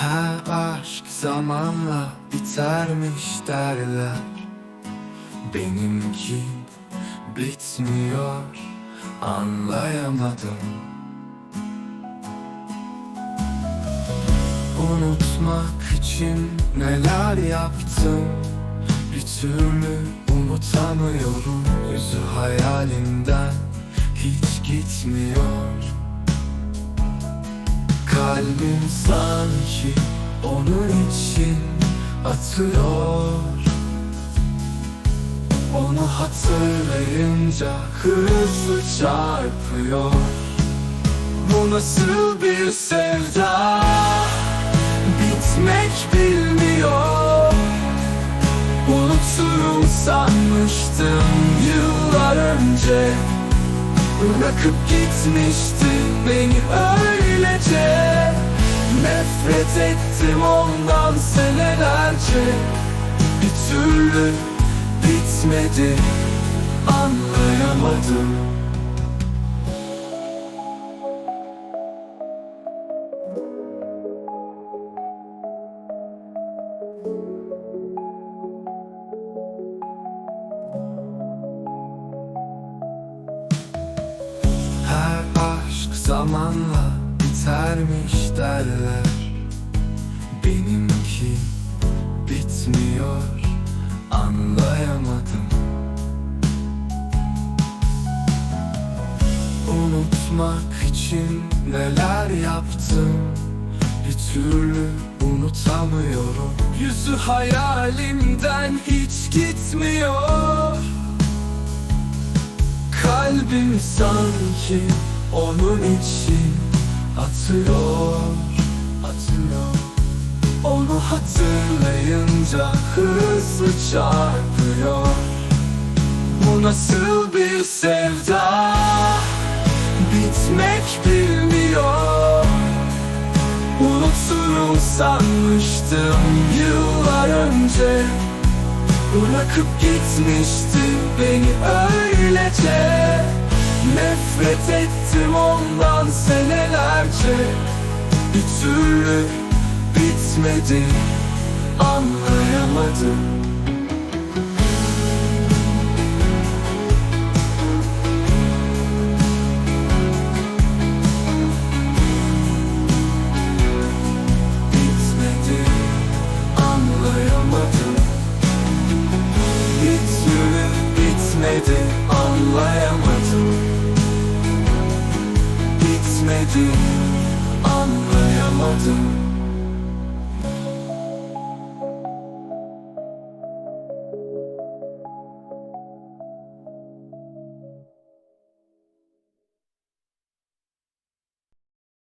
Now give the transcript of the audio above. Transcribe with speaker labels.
Speaker 1: Her aşk zamanla bitermiş derler. Benimki bitmiyor anlayamadım. Unutmak için neler yaptım? Bir türlü unutamıyorum. Yüzü hayalimden hiç gitmiyor. Kalbim sanki onun için atıyor. Onu hatırlayınca hızlı çarpıyor. Bu nasıl bir sevda? Bitmek bilmiyor. Unuturum sanmıştım yıllar önce. Bırakıp gitmişti beni öylece Nefret ettim ondan senelerce. Bir türlü bitmedi. Anlayamadım bitermiş derler. Benimki bitmiyor anlayamadım. Unutmak için neler yaptım? Bir türlü unutamıyorum. Yüzü hayalimden hiç gitmiyor. Kalbim sanki onun için atıyor, atıyor Onu hatırlayınca hızlı çarpıyor. Bu nasıl bir sevda? Bitmek bilmiyor. Unuturum sanmıştım yıllar önce. Bırakıp gitmişti beni öylece Nefret ettim ondan senelerce. Bir türlü bitmedi. Anlayamadım. Bitmedi. Anlayamadım Bitmedi anlayamadım